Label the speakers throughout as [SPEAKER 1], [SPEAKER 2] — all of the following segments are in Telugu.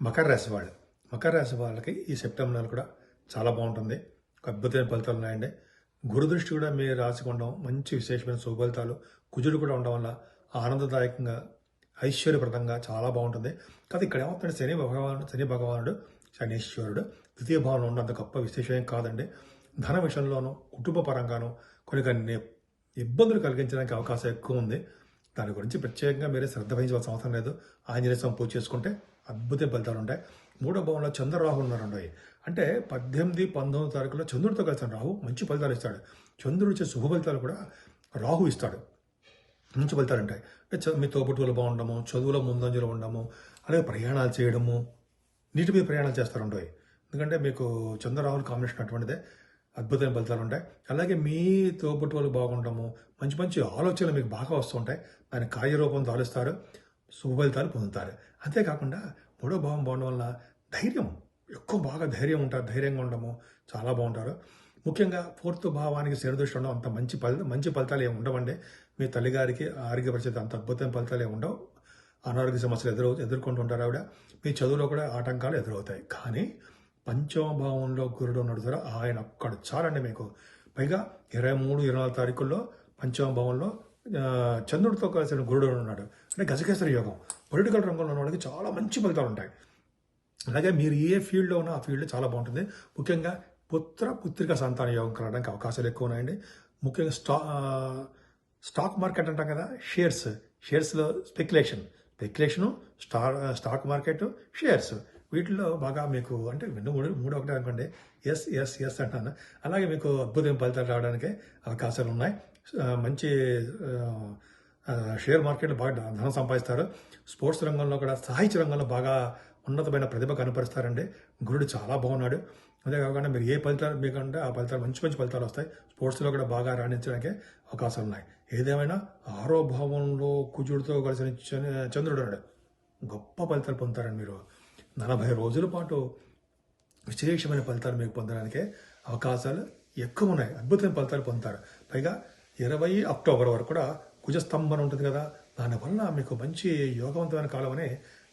[SPEAKER 1] మకర రాశి వాళ్ళు. మకర రాశి వాళ్ళకి ఈ సెప్టెంబర్ నెల కూడా చాలా బాగుంటుంది. అద్భుతమైన ఫలితాలు ఉన్నాయండి. గురు దృష్టి కూడా మీరు రాశికి ఉండడం మంచి విశేషమైన సుఫలితాలు కుజుడు కూడా ఉండడం వల్ల ఆనందదాయకంగా ఐశ్వర్యప్రదంగా చాలా బాగుంటుంది. కాదు ఇక్కడ ఏమవుతుంది శని భగవానుడు శని భగవానుడు శనీశ్వరుడు ద్వితీయ భావన ఉన్నంత గొప్ప విశేషం కాదండి. ధన విషయంలోనూ కుటుంబ పరంగానూ కొన్ని కొన్ని ఇబ్బందులు కలిగించడానికి అవకాశం ఎక్కువ ఉంది. దాని గురించి ప్రత్యేకంగా మీరే శ్రద్ధ వహించవలసిన అవసరం లేదు. ఆంజనేయ స్వామి పూజ చేసుకుంటే అద్భుత ఫలితాలు ఉంటాయి. మూడో భావంలో చంద్రరాహు ఉన్నారండి అంటే పద్దెనిమిది పంతొమ్మిది తారీఖులో చంద్రుడితో కలిసిన రాహు మంచి ఫలితాలు ఇస్తాడు. చంద్రుడు ఇచ్చే శుభ ఫలితాలు కూడా రాహు ఇస్తాడు. మంచి ఫలితాలు ఉంటాయి. అంటే మీ తోబుట్టువులు బాగుండము చదువులో ముందంజలో ఉండము అలాగే ప్రయాణాలు చేయడము నీటి మీద ప్రయాణాలు చేస్తారు ఉంటాయి ఎందుకంటే మీకు చంద్రరాహుల కాంబినేషన్ అటువంటిదే. అద్భుతమైన ఫలితాలు ఉంటాయి. అలాగే మీ తోబుట్టువులు బాగుండము మంచి మంచి ఆలోచనలు మీకు బాగా వస్తుంటాయి. దాని కార్యరూపం దాలుస్తారు శుభఫలితాలు పొందుతారు. అంతేకాకుండా మూడో భావం బాగుండడం వల్ల ధైర్యం ఎక్కువ బాగా ధైర్యం ఉంటారు ధైర్యంగా ఉండము చాలా బాగుంటారు. ముఖ్యంగా ఫోర్త్ భావానికి శనిదృష్టి ఉండడం అంత మంచి ఫలి మంచి ఫలితాలు ఏమి ఉండవండి. మీ తల్లిగారికి ఆరోగ్య పరిస్థితి అంత అద్భుతమైన ఫలితాలు ఏమి ఉండవు. అనారోగ్య సమస్యలు ఎదురు ఎదుర్కొంటూ ఉంటారు ఆవిడ. మీ చదువులో కూడా ఆటంకాలు ఎదురవుతాయి. కానీ పంచమ భావంలో గురుడు ఉన్నాడు సార్ ఆయన ఒక్కడు చాలండి మీకు. పైగా ఇరవై మూడు ఇరవై నాలుగు తారీఖుల్లో పంచమ భావంలో చంద్రుడితో కలిసిన గురుడు ఉన్నాడు. అంటే గజకేశ్వర యోగం. పొలిటికల్ రంగంలో ఉన్న వాళ్ళకి చాలా మంచి ఫలితాలు ఉంటాయి. అలాగే మీరు ఏ ఫీల్డ్లో ఉన్నా ఆ ఫీల్డ్ చాలా బాగుంటుంది. ముఖ్యంగా పుత్ర పుత్రిక సంతాన యోగం కలగడానికి అవకాశాలు ఎక్కువ ఉన్నాయండి. ముఖ్యంగా స్టా స్టాక్ మార్కెట్ అంటాం కదా షేర్స్. షేర్స్లో స్పెక్యులేషన్. స్పెక్యులేషను స్టా స్టాక్ మార్కెట్ షేర్స్. వీటిలో బాగా మీకు అంటే రెండు మూడు మూడు ఒకటే అనుకోండి. ఎస్ ఎస్ ఎస్ అంటాను. అలాగే మీకు అద్భుతమైన ఫలితాలు రావడానికి అవకాశాలు ఉన్నాయి. మంచి షేర్ మార్కెట్లో బాగా ధనం సంపాదిస్తారు. స్పోర్ట్స్ రంగంలో కూడా సాహిత్య రంగంలో బాగా ఉన్నతమైన ప్రతిభ కనపరుస్తారండి. గురుడు చాలా బాగున్నాడు. అంతేకాకుండా మీరు ఏ ఫలితాలు మీకంటే ఆ ఫలితాలు మంచి మంచి ఫలితాలు వస్తాయి. స్పోర్ట్స్లో కూడా బాగా రాణించడానికి అవకాశాలు ఉన్నాయి. ఏదేమైనా ఆరో భావంలో కుజుడితో కలిసిన చంద్రుడు గొప్ప ఫలితాలు పొందుతారండి మీరు. నలభై రోజుల పాటు విశేషమైన ఫలితాలు మీకు పొందడానికి అవకాశాలు ఎక్కువ ఉన్నాయి. అద్భుతమైన ఫలితాలు పొందుతారు. పైగా ఇరవై అక్టోబర్ వరకు కూడా కుజస్తంభన ఉంటుంది కదా దానివల్ల మీకు మంచి యోగవంతమైన కాలం అని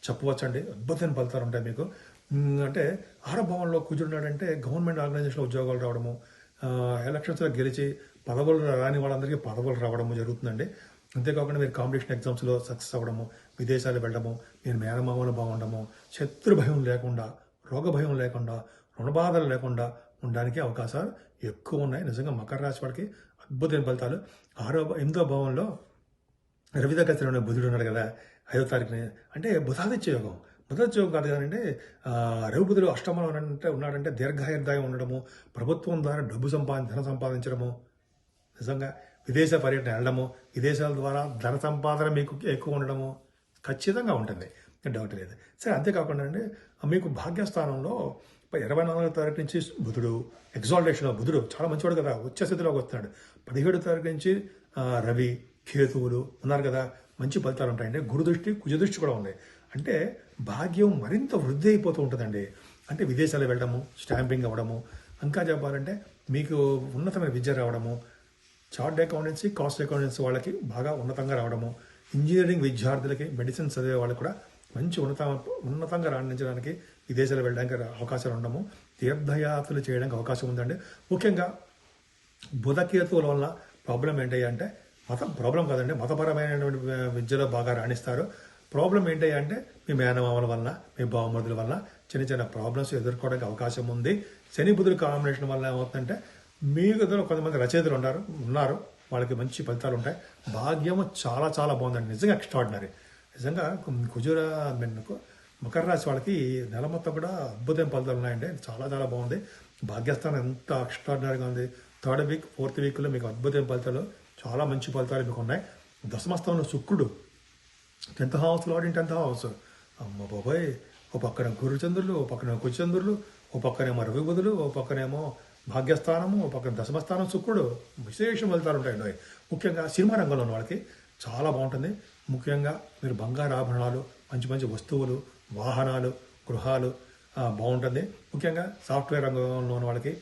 [SPEAKER 1] చెప్పవచ్చండి. అద్భుతమైన ఫలితాలు ఉంటాయి మీకు. ఉమ్, అంటే ఆరభావంలో కుజుడున్నాడంటే గవర్నమెంట్ ఆర్గనైజేషన్లో ఉద్యోగాలు రావడము ఎలక్షన్స్లో గెలిచి పదవులు రాని వాళ్ళందరికీ పదవులు రావడము జరుగుతుందండి. అంతేకాకుండా మీరు కాంపిటీషన్ ఎగ్జామ్స్లో సక్సెస్ అవ్వడము విదేశాలు వెళ్ళడము మీరు మేనమామలు బాగుండము శత్రు భయం లేకుండా రోగ భయం లేకుండా రుణబాధలు లేకుండా ఉండడానికి అవకాశాలు ఎక్కువ ఉన్నాయి. నిజంగా మకర రాశి వాడికి అద్భుతమైన ఫలితాలు. ఆరో ఎనిమిదో భావంలో రవి ఉన్న బుధుడు ఉన్నాడు కదా ఐదో తారీఖున. అంటే బుధాదిత్య యోగం. బుధాదిత్య యోగం కాదు కానంటే ఆ, అష్టమంలో అంటే ఉన్నాడంటే దీర్ఘాయుర్దాయం ఉండడము ప్రభుత్వం ద్వారా డబ్బు సంపాదించ ధన సంపాదించడము నిజంగా విదేశ పర్యటన వెళ్ళడము విదేశాల ద్వారా ధన సంపాదన మీకు ఎక్కువ ఉండడము ఖచ్చితంగా ఉంటుంది. డౌట్ లేదు. సరే అంతేకాకుండా అండి మీకు భాగ్యస్థానంలో ఇరవై నాలుగో తారీఖు నుంచి బుధుడు ఎగ్జాల్టేషన్ బుధుడు చాలా మంచివాడు కదా వచ్చే స్థితిలోకి వస్తున్నాడు. పదిహేడు తారీఖు నుంచి రవి కేతువులు ఉన్నారు కదా మంచి ఫలితాలు ఉంటాయండి. గురుదృష్టి కుజదృష్టి కూడా ఉన్నాయి. అంటే భాగ్యం మరింత వృద్ధి అయిపోతూ ఉంటుందండి. అంటే విదేశాలు వెళ్ళడము స్టాంపింగ్ అవ్వడము ఇంకా చెప్పాలంటే మీకు ఉన్నతమైన విద్య రావడము చార్ట్ అకౌంటెన్సీ కాస్ట్ అకౌంటెన్సీ వాళ్ళకి బాగా ఉన్నతంగా రావడము ఇంజనీరింగ్ విద్యార్థులకి మెడిసిన్ చదివే వాళ్ళకి కూడా మంచి ఉన్నత ఉన్నతంగా రాణించడానికి విదేశాలు వెళ్ళడానికి అవకాశాలు ఉండము. తీర్థయాత్రలు చేయడానికి అవకాశం ఉందండి. ముఖ్యంగా బుధకేతువుల వల్ల ప్రాబ్లం ఏంటంటే మత ప్రాబ్లం కాదండి. మతపరమైనటువంటి విద్యలో బాగా రాణిస్తారు. ప్రాబ్లం ఏంటి అంటే మీ మేనమామల వల్ల మీ బావమరుదుల వల్ల చిన్న చిన్న ప్రాబ్లమ్స్ ఎదుర్కోవడానికి అవకాశం ఉంది. శని బుధుల కాంబినేషన్ వల్ల ఏమవుతుందంటే మీ దగ్గర కొంతమంది రచయితలు ఉన్నారు ఉన్నారు. వాళ్ళకి మంచి ఫలితాలు ఉంటాయి. భాగ్యము చాలా చాలా బాగుందండి. నిజంగా ఎక్స్ట్రాడినరీ నిజంగా కు- మెన్నుకు మకర రాశి వాళ్ళకి నెల మొత్తం కూడా అద్భుతం ఫలితాలు ఉన్నాయండి. చాలా చాలా బాగుంది. భాగ్యస్థానం ఎంత ఎక్స్ట్రాడినరీగా ఉంది. థర్డ్ వీక్ ఫోర్త్ వీక్లో మీకు అద్భుతమైన ఫలితాలు చాలా మంచి ఫలితాలు మీకు ఉన్నాయి. దశమస్థానంలో శుక్రుడు. Tenth house lord in tenth house. అమ్మ బాబాయ్! ఓ పక్కన గురుచంద్రులు ఓ పక్కన కుచంద్రులు ఓ పక్కనేమో రవిబుధులు ఓ పక్కనేమో భాగ్యస్థానము ఓ పక్కన దశమస్థానం శుక్రుడు. విశేష ఫలితాలు ఉంటాయండి. ముఖ్యంగా సినిమా రంగంలో ఉన్న వాళ్ళకి చాలా బాగుంటుంది. ముఖ్యంగా మీరు బంగారు ఆభరణాలు మంచి మంచి వస్తువులు వాహనాలు గృహాలు బాగుంటుంది. ముఖ్యంగా సాఫ్ట్వేర్ రంగంలో ఉన్న వాళ్ళకి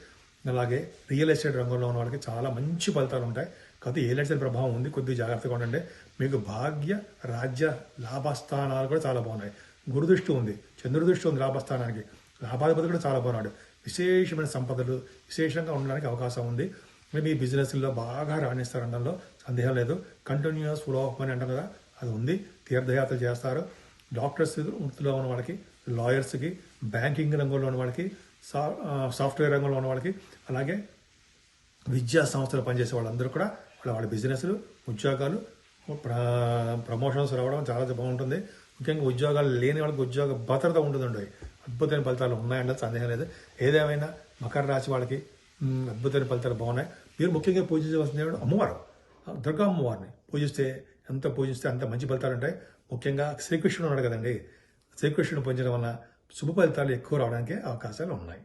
[SPEAKER 1] అలాగే రియల్ ఎస్టేట్ రంగంలో ఉన్న వాళ్ళకి చాలా మంచి ఫలితాలు ఉంటాయి. కాకపోతే ఏ ప్రభావం ఉంది. కొద్దిగా జాగ్రత్తగా ఉండండి. మీకు భాగ్య రాజ్య లాభస్థానాలు కూడా చాలా బాగున్నాయి. గురుదృష్టి ఉంది. చంద్రదృష్టి దృష్టి ఉంది లాభస్థానానికి. లాభాధిపతి కూడా చాలా బాగున్నాడు. విశేషమైన సంపదలు విశేషంగా ఉండడానికి అవకాశం ఉంది. మీ బిజినెస్లో బాగా రాణిస్తారు రాణిస్తారనడంలో సందేహం లేదు. కంటిన్యూస్ ఫ్లో ఆఫ్ మనీ అంటాం కదా అది ఉంది. తీర్థయాత్ర చేస్తారు. డాక్టర్స్ వృత్తిలో ఉన్న వాళ్ళకి లాయర్స్కి బ్యాంకింగ్ రంగంలో ఉన్న వాళ్ళకి సా సాఫ్ట్వేర్ రంగంలో ఉన్న వాళ్ళకి అలాగే విద్యా సంస్థలు పనిచేసే వాళ్ళందరూ కూడా వాళ్ళ వాళ్ళ బిజినెస్లు ఉద్యోగాలు ప్ర ప్రమోషన్స్ రావడం చాలా బాగుంటుంది. ముఖ్యంగా ఉద్యోగాలు లేని వాళ్ళకి ఉద్యోగ భద్రత ఉంటుందండి. అద్భుతమైన ఫలితాలు ఉన్నాయంటే సందేహం లేదు. ఏదేమైనా మకర రాశి వాళ్ళకి అద్భుతమైన ఫలితాలు బాగున్నాయి. మీరు ముఖ్యంగా పూజించవలసింది అమ్మవారు. ఆ, దుర్గా పూజిస్తే ఎంత పూజిస్తే అంత మంచి ఫలితాలు ఉంటాయి ముఖ్యంగా శ్రీకృష్ణుడు ఉన్నాడు కదండి. శ్రీకృష్ణుడు పూజించడం వల్ల శుభ ఫలితాలు ఎక్కువ రావడానికి అవకాశాలు ఉన్నాయి.